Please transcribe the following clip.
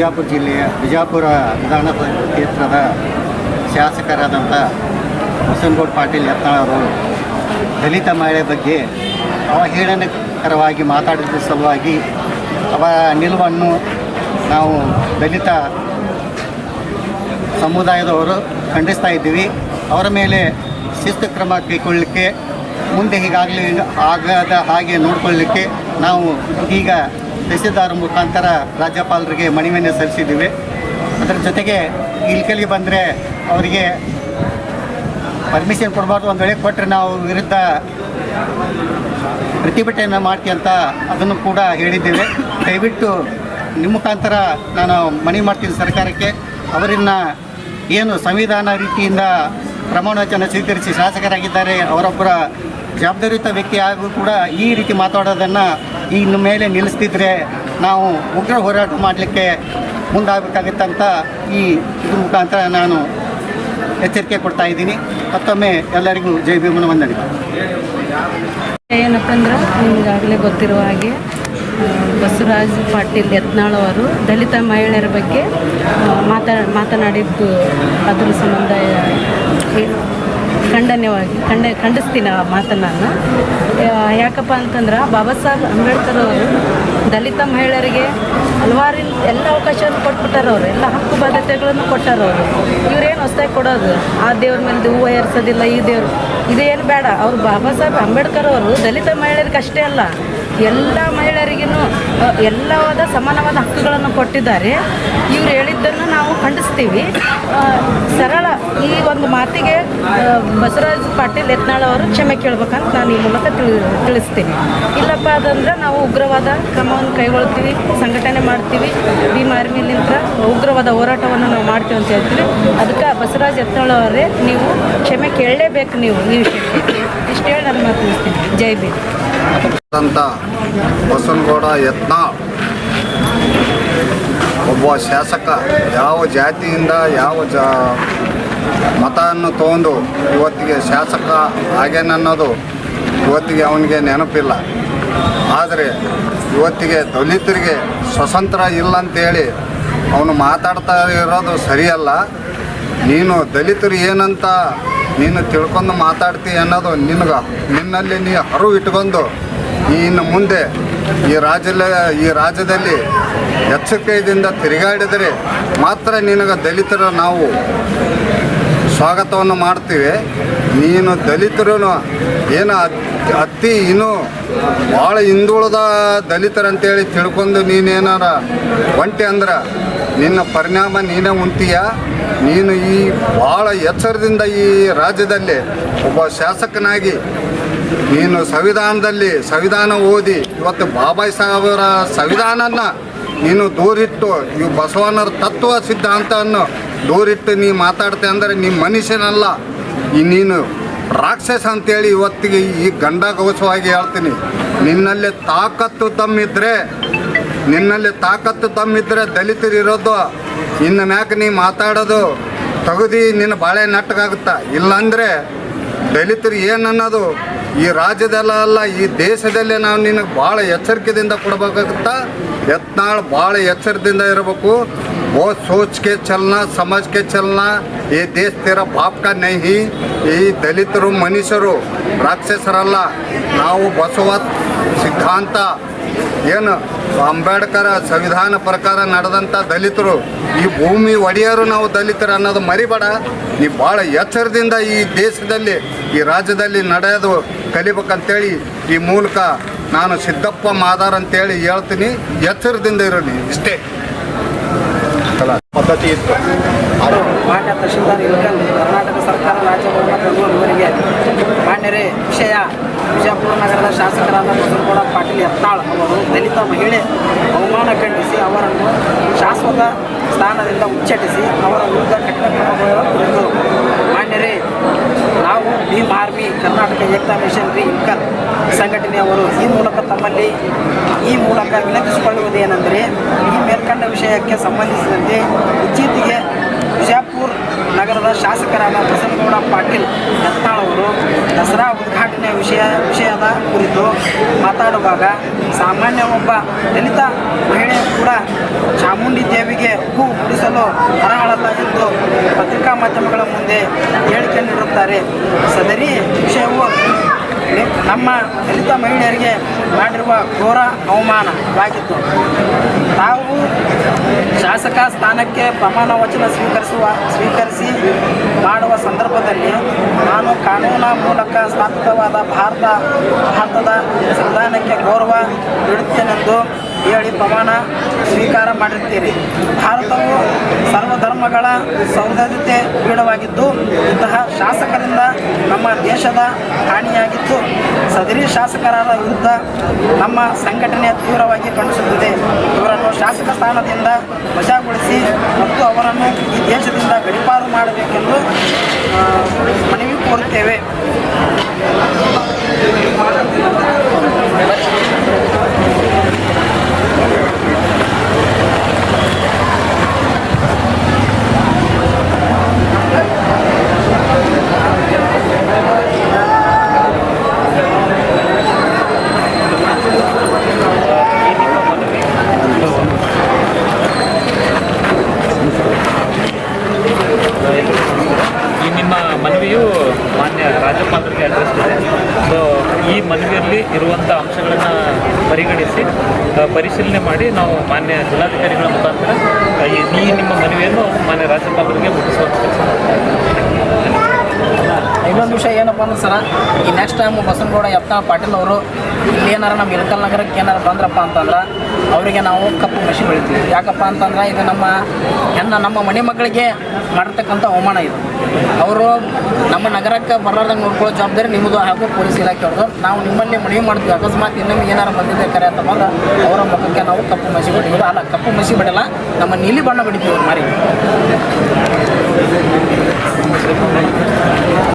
ಬಿಜಾಪುರ ಜಿಲ್ಲೆಯ ಬಿಜಾಪುರ ವಿಧಾನಸಭಾ ಕ್ಷೇತ್ರದ ಶಾಸಕರಾದಂಥ ಬಸವನಗೌಡ ಪಾಟೀಲ್ ಯತ್ನಾಳವರು ದಲಿತ ಮಹಿಳೆ ಬಗ್ಗೆ ಅವಹೇಳನಕರವಾಗಿ ಮಾತಾಡಿದ ಸಲುವಾಗಿ ಅವರ ನಿಲುವನ್ನು ನಾವು ದಲಿತ ಸಮುದಾಯದವರು ಖಂಡಿಸ್ತಾ ಇದ್ದೀವಿ. ಅವರ ಮೇಲೆ ಶಿಸ್ತು ಕ್ರಮ ಕೈಗೊಳ್ಳಲಿಕ್ಕೆ, ಮುಂದೆ ಹೀಗಾಗಲಿ ಆಗದ ಹಾಗೆ ನೋಡಿಕೊಳ್ಳಲಿಕ್ಕೆ ನಾವು ಈಗ ತಹಸೀಲ್ದಾರ್ ಮುಖಾಂತರ ರಾಜ್ಯಪಾಲರಿಗೆ ಮನವಿಯನ್ನು ಸಲ್ಲಿಸಿದ್ದೀವಿ. ಅದರ ಜೊತೆಗೆ ಇಲ್ಕಲಿ ಬಂದರೆ ಅವರಿಗೆ ಪರ್ಮಿಷನ್ ಕೊಡಬಾರ್ದು ಒಂದು ವೇಳೆ ಕೊಟ್ಟರೆ ನಾವು ವಿರುದ್ಧ ಪ್ರತಿಭಟನೆ ಮಾಡ್ತೀವಿ ಅಂತ ಅದನ್ನು ಕೂಡ ಹೇಳಿದ್ದೇವೆ. ದಯವಿಟ್ಟು ನಿಮ್ಮ ಮುಖಾಂತರ ನಾನು ಮನವಿ ಮಾಡ್ತೀನಿ ಸರ್ಕಾರಕ್ಕೆ. ಅವರನ್ನು ಏನು ಸಂವಿಧಾನ ರೀತಿಯಿಂದ ಪ್ರಮಾಣ ವಚನ ಸ್ವೀಕರಿಸಿ ಶಾಸಕರಾಗಿದ್ದಾರೆ, ಅವರೊಬ್ಬರ ಜವಾಬ್ದಾರಿಯುತ ವ್ಯಕ್ತಿ ಆದರೂ ಕೂಡ ಈ ರೀತಿ ಮಾತಾಡೋದನ್ನು ಇನ್ನು ಮೇಲೆ ನಿಲ್ಲಿಸ್ತಿದ್ರೆ ನಾವು ಉಗ್ರ ಹೋರಾಟ ಮಾಡಲಿಕ್ಕೆ ಮುಂದಾಗಬೇಕಾಗತ್ತಂತ ಈ ಇದ್ರ ಮುಖಾಂತರ ನಾನು ಎಚ್ಚರಿಕೆ ಕೊಡ್ತಾ ಇದ್ದೀನಿ. ಮತ್ತೊಮ್ಮೆ ಎಲ್ಲರಿಗೂ ಜೈ ಭೀಮನ ವಂದನೆ ಏನಪ್ಪ ಅಂದ್ರೆ ನಿಮಗಾಗಲೇ ಗೊತ್ತಿರುವ ಹಾಗೆ ಬಸವರಾಜ್ ಪಾಟೀಲ್ ಯತ್ನಾಳ್ ಅವರು ದಲಿತ ಮಹಿಳೆಯರ ಬಗ್ಗೆ ಮಾತಾ, ಮಾತನಾಡಿದ್ದು ಅದರ ಸಂಬಂಧ ಖಂಡನೀಯವಾಗಿ ಖಂಡ ಖಂಡಿಸ್ತೀನಿ ಆ ಮಾತನ್ನು. ನಾನು ಯಾಕಪ್ಪ ಅಂತಂದ್ರೆ ಬಾಬಾ ಸಾಹೇಬ್ ಅಂಬೇಡ್ಕರ್ ಅವರು ದಲಿತ ಮಹಿಳೆಯರಿಗೆ ಹಲವಾರು ಎಲ್ಲ ಅವಕಾಶವನ್ನು ಕೊಟ್ಬಿಟ್ಟಾರ ಅವರು, ಎಲ್ಲ ಹಕ್ಕು ಬಾಧ್ಯತೆಗಳನ್ನು ಕೊಟ್ಟಾರ ಅವರು. ಇವ್ರೇನು ಹೊಸ್ದಾಗಿ ಕೊಡೋದು? ಆ ದೇವ್ರ ಮೇಲೆ ಹೂವು ಏರ್ಸೋದಿಲ್ಲ, ಈ ದೇವ್ರು ಇದೇನು ಬೇಡ. ಅವ್ರು ಬಾಬಾ ಸಾಹೇಬ್ ಅಂಬೇಡ್ಕರ್ ಅವರು ದಲಿತ ಮಹಿಳೆಯರಿಗೆ ಅಷ್ಟೇ ಅಲ್ಲ, ಎಲ್ಲ ಮಹಿಳೆಯರಿಗೂ ಎಲ್ಲವಾದ ಸಮಾನವಾದ ಹಕ್ಕುಗಳನ್ನು ಕೊಟ್ಟಿದ್ದಾರೆ. ಇವ್ರು ಹೇಳಿದ್ದನ್ನು ನಾವು ಖಂಡಿಸ್ತೀವಿ. ಸರಳ ಈ ಒಂದು ಮಾತಿಗೆ ಬಸವರಾಜ್ ಪಾಟೀಲ್ ಯತ್ನಾಳ್ ಅವರು ಕ್ಷಮೆ ಕೇಳ್ಬೇಕಂತ ನಾನು ಈ ಮೂಲಕ ತಿಳಿ ತಿಳಿಸ್ತೀನಿ. ಇಲ್ಲಪ್ಪ ಅದಂದ್ರೆ ನಾವು ಉಗ್ರವಾದ ಕ್ರಮವನ್ನು ಕೈಗೊಳ್ತೀವಿ, ಸಂಘಟನೆ ಮಾಡ್ತೀವಿ, ಭೀಮ್ ಆರ್ಮಿಲಿಂತ ಉಗ್ರವಾದ ಹೋರಾಟವನ್ನು ನಾವು ಮಾಡ್ತೀವಿ ಅಂತ ಹೇಳ್ತೀವಿ. ಅದಕ್ಕೆ ಬಸವರಾಜ್ ಯತ್ನಾಳ್ ಅವರೇ ನೀವು ಕ್ಷಮೆ ಕೇಳಲೇಬೇಕು ನೀವು, ಈ ವಿಷಯಕ್ಕೆ. ಇಷ್ಟು ಹೇಳಿ ನಾನು ಮಾತು ಮುಗಿಸ್ತೀನಿ ಜೈ ಬಿ ಅಂತ ಬಸವನಗೌಡ ಯತ್ನ ಒಬ್ಬ ಶಾಸಕ, ಯಾವ ಜಾತಿಯಿಂದ, ಯಾವ ಜಾ ಮತವನ್ನು ತೊಗೊಂಡು ಇವತ್ತಿಗೆ ಶಾಸಕ ಆಗೇನನ್ನೋದು ಇವತ್ತಿಗೆ ಅವನಿಗೆ ನೆನಪಿಲ್ಲ. ಆದರೆ ಇವತ್ತಿಗೆ ದಲಿತರಿಗೆ ಸ್ವತಂತ್ರ ಇಲ್ಲ ಅಂತೇಳಿ ಅವನು ಮಾತಾಡ್ತಾ ಇರೋದು ಸರಿಯಲ್ಲ. ನೀನು ದಲಿತರು ಏನಂತ ನೀನು ತಿಳ್ಕೊಂಡು ಮಾತಾಡ್ತಿ ಅನ್ನೋದು ನಿನಗೆ ನಿನ್ನಲ್ಲಿ ನೀ ಹರು ಇಟ್ಕೊಂಡು ಇನ್ನು ಮುಂದೆ ಈ ರಾಜ್ಯದ, ಈ ರಾಜ್ಯದಲ್ಲಿ ಎಚ್ಚರಿಕೆಯಿಂದ ತಿರುಗಾಡಿದರೆ ಮಾತ್ರ ನಿನಗೆ ದಲಿತರ ನಾವು ಸ್ವಾಗತವನ್ನು ಮಾಡ್ತೀವಿ. ನೀನು ದಲಿತರು ಏನು ಅತ್- ಇನ್ನೂ ಭಾಳ ಹಿಂದುಳಿದ ದಲಿತರಂತೇಳಿ ತಿಳ್ಕೊಂಡು ನೀನೇನಾರ ಒಂಟೆ ಅಂದ್ರೆ ನಿನ್ನ ಪರಿಣಾಮ ನೀನೇ ಉಂತೀಯ ನೀನು ಈ ಭಾಳ ಎಚ್ಚರದಿಂದ ಈ ರಾಜ್ಯದಲ್ಲಿ ಒಬ್ಬ ಶಾಸಕನಾಗಿ ನೀನು ಸಂವಿಧಾನದಲ್ಲಿ ಸಂವಿಧಾನ ಓದಿ ಇವತ್ತು ಬಾಬಾಯ್ ಸಾಹೇಬರ ಸಂವಿಧಾನನ ನೀನು ದೂರಿಟ್ಟು ಈ ಬಸವಣ್ಣರ ತತ್ವ ಸಿದ್ಧಾಂತವನ್ನು ದೂರಿಟ್ಟು ನೀ ಮಾತಾಡ್ತೆ ಅಂದರೆ ನೀ ಮನುಷ್ಯನಲ್ಲ. ಈ ನೀನು ರಾಕ್ಷಸ ಅಂತೇಳಿ ಇವತ್ತಿಗೆ ಈ ಗಂಡ ಗೌಸವಾಗಿ ಹೇಳ್ತೀನಿ. ನಿನ್ನಲ್ಲಿ ತಾಕತ್ತು ತಮ್ಮಿದ್ರೆ, ನಿನ್ನಲ್ಲಿ ತಾಕತ್ತು ತಮ್ಮಿದ್ರೆ ದಲಿತರು ಇರೋದು, ಇನ್ನು ಮ್ಯಾಕೆ ನೀ ಮಾತಾಡೋದು ತಗದಿ ನಿನ್ನ ಬಾಳೆ ನಟ್ಟಗಾಗುತ್ತಾ? ಇಲ್ಲಾಂದರೆ ದಲಿತರು ಏನನ್ನೋದು ಈ ರಾಜ್ಯದಲ್ಲ ಅಲ್ಲ, ಈ ದೇಶದಲ್ಲೇ ನಾವು ನಿನಗೆ ಭಾಳ ಎಚ್ಚರಿಕೆಯಿಂದ ಕೊಡಬೇಕಾಗುತ್ತ. ಯತ್ನಾಳ್ ಭಾಳ ಎಚ್ಚರದಿಂದ ಇರಬೇಕು. ಓ ಸೋಚ್ಕೆ ಚಲನ ಸಮಾಜಕ್ಕೆ ಚಲನ, ಈ ದೇಶ ತೀರ ಪಾಪಕ ನೈಹಿ. ಈ ದಲಿತರು, ಮನುಷ್ಯರು, ರಾಕ್ಷಸರಲ್ಲ, ನಾವು ಬಸವ ಸಿದ್ಧಾಂತ. ಏನು ಅಂಬೇಡ್ಕರ್ ಸಂವಿಧಾನ ಪ್ರಕಾರ ನಡೆದಂಥ ದಲಿತರು ಈ ಭೂಮಿ ಒಡೆಯರು ನಾವು ದಲಿತರು ಅನ್ನೋದು ಮರಿಬೇಡ. ನೀ ಭಾಳ ಎಚ್ಚರದಿಂದ ಈ ದೇಶದಲ್ಲಿ ಈ ರಾಜ್ಯದಲ್ಲಿ ನಡೆಯೋದು ಕಲಿಬೇಕಂತೇಳಿ ಈ ಮೂಲಕ ನಾನು ಸಿದ್ದಪ್ಪ ಮಾದಾರ್ ಅಂತೇಳಿ ಹೇಳ್ತೀನಿ. ಎಚ್ಚರದಿಂದ ಇರೋನಿ ಇಷ್ಟೇ. ಪದ್ಧತಿ ಇತ್ತು. ಮಾನ್ಯರೇ, ವಿಷಯ, ವಿಜಯಪುರ ನಗರದ ಶಾಸಕರಾದ ಬಸವನಗೌಡ ಪಾಟೀಲ್ ಯತ್ನಾಳ್ ಅವರು ದಲಿತ ಮಹಿಳೆ ಅವಮಾನ ಖಂಡಿಸಿ ಅವರನ್ನು ಶಾಶ್ವತ ಸ್ಥಾನದಿಂದ ಉಚ್ಚಟಿಸಿ ಅವರ ವಿರುದ್ಧ ಕಠಿಣ ಕ್ರಮಗಳ ಕುರಿತು ಮಾನ್ಯರೇ, ನಾವು ಭೀಮ್ ಆರ್ಮಿ ಕರ್ನಾಟಕ ಏಕತಾ ಮಿಷನ್ ರೀ ಇಂಕಲ್ ಸಂಘಟನೆಯವರು ಈ ಮೂಲಕ ತಮ್ಮಲ್ಲಿ ಈ ಮೂಲಕ ವಿನಂತಿಸಿಕೊಳ್ಳುವುದೇನೆಂದರೆ ಈ ಮೇಲ್ಕಂಡ ವಿಷಯಕ್ಕೆ ಸಂಬಂಧಿಸಿದಂತೆ ಇತ್ತೀಚೆಗೆ ವಿಜಯಪುರ ನಗರದ ಶಾಸಕರಾದ ಬಸವನಗೌಡ ಪಾಟೀಲ್ ಯತ್ನಾಳ್ ಅವರು ದಸರಾ ಉದ್ಘಾಟನೆ ವಿಷಯ ವಿಷಯದ ಕುರಿತು ಮಾತಾಡುವಾಗ ಸಾಮಾನ್ಯ ಒಬ್ಬ ದಲಿತ ಮಹಿಳೆ ಕೂಡ ಚಾಮುಂಡಿ ದೇವಿಗೆ ಹೂ ಮುಡಿಸಲು ಅರ್ಹಳಲ್ಲ ಎಂದು ಪತ್ರಿಕಾ ಮಾಧ್ಯಮಗಳ ಮುಂದೆ ಹೇಳಿಕೆ ನೀಡುತ್ತಾರೆ ಸದರಿ ವಿಷಯವು ನಮ್ಮ ದಲಿತ ಮಹಿಳೆಯರಿಗೆ ಮಾಡಿರುವ ಘೋರ ಅವಮಾನವಾಗಿತ್ತು ತಾವು ಶಾಸಕ ಸ್ಥಾನಕ್ಕೆ ಪ್ರಮಾಣ ವಚನ ಸ್ವೀಕರಿಸುವ, ಸ್ವೀಕರಿಸಿ ಮಾಡುವ ಸಂದರ್ಭದಲ್ಲಿ ನಾನು ಕಾನೂನ ಮೂಲಕ ಸ್ಥಾಪಿತವಾದ ಭಾರತ, ಭಾರತದ ಸಂವಿಧಾನಕ್ಕೆ ಗೌರವ ನೀಡುತ್ತೇನೆಂದು ಹೇಳಿ ಪ್ರಮಾಣ ಸ್ವೀಕಾರ ಮಾಡಿರ್ತೀರಿ. ಭಾರತವು ಸರ್ವಧರ್ಮಗಳ ಸೌಹಾರ್ದತೆ ಪೀಡವಾಗಿದ್ದು ಇಂತಹ ಶಾಸಕರಿಂದ ನಮ್ಮ ದೇಶದ ಹಾನಿಯಾಗಿದ್ದು ಸದರಿ ಶಾಸಕರ ವಿರುದ್ಧ ನಮ್ಮ ಸಂಘಟನೆ ತೀವ್ರವಾಗಿ ಖಂಡಿಸುತ್ತಿದೆ. ಇವರನ್ನು ಶಾಸಕ ಸ್ಥಾನದಿಂದ ವಜಾಗೊಳಿಸಿ ಮತ್ತು ಅವರನ್ನು ಈ ದೇಶದಿಂದ ಗಡಿಪಾರು ಮಾಡಬೇಕೆಂದು ಮನವಿ ಕೋರುತ್ತೇವೆ ಈ ನಿಮ್ಮ ಮನವಿಯು ಮಾನ್ಯ ರಾಜ್ಯಪಾಲರಿಗೆ ಅಡ್ರೆಸ್ ಇದೆ ಸೊ ಈ ಮನವಿಯಲ್ಲಿ ಇರುವಂಥ ಅಂಶಗಳನ್ನು ಪರಿಗಣಿಸಿ ಪರಿಶೀಲನೆ ಮಾಡಿ ನಾವು ಮಾನ್ಯ ಜಿಲ್ಲಾಧಿಕಾರಿಗಳ ಮುಖಾಂತರ ಈ ನಿಮ್ಮ ಮನವಿಯನ್ನು ಮಾನ್ಯ ರಾಜ್ಯಪಾಲರಿಗೆ ಮುಟ್ಟಿಸುವಂಥ ಕೆಲಸ ಇನ್ನೊಂದು ವಿಷಯ ಏನಪ್ಪ ಅಂದ್ರೆ ಸರ, ಈ ನೆಕ್ಸ್ಟ್ ಟೈಮ್ ಬಸವನಗೌಡ ಯತ್ನಾಳ್ ಪಾಟೀಲ್ ಅವರು ಏನಾರ ನಮ್ಮ ಇಳಕಲ್ ನಗರಕ್ಕೆ ಏನಾರ ಬಂದ್ರಪ್ಪ ಅಂತಂದ್ರೆ ಅವರಿಗೆ ನಾವು ಕಪ್ಪು ಮಸಿ ಬೆಳಿತೀವಿ ಯಾಕಪ್ಪ ಅಂತಂದ್ರೆ ಇದು ನಮ್ಮ ಹೆಣ್ಣ ನಮ್ಮ ಮನೆ ಮಕ್ಕಳಿಗೆ ಮಾಡಿರ್ತಕ್ಕಂಥ ಅವಮಾನ ಇದು. ಅವರು ನಮ್ಮ ನಗರಕ್ಕೆ ಬರಲಾರ್ದಂಗೆ ನೋಡ್ಕೊಳ್ಳೋ ಜವಾಬ್ದಾರಿ ನಿಮ್ಮದು ಹಾಗೂ ಪೊಲೀಸ್ ಇಲಾಖೆಯವ್ರದ್ದು ನಾವು ನಿಮ್ಮಲ್ಲಿ ಮನವಿ ಮಾಡ್ತೀವಿ. ಅಕಸ್ಮಾತ್ ಇನ್ನೊಮ್ಮೆ ಏನಾರ ಬಂದಿದ್ದೆ ಕರೆ ಅಂತ ಬಂದ್ರೆ ಅವರ ಮುಖಕ್ಕೆ ನಾವು ಕಪ್ಪು ಮಸಿ ಬಿಡ್ತೀವಿ ಅಲ್ಲ, ಕಪ್ಪು ಮಸಿ ಬಿಡಲ್ಲ ನಮ್ಮ ನೀಲಿ ಬಣ್ಣ ಬಿಡ್ತೀವಿ ಮಾರಿ. はい。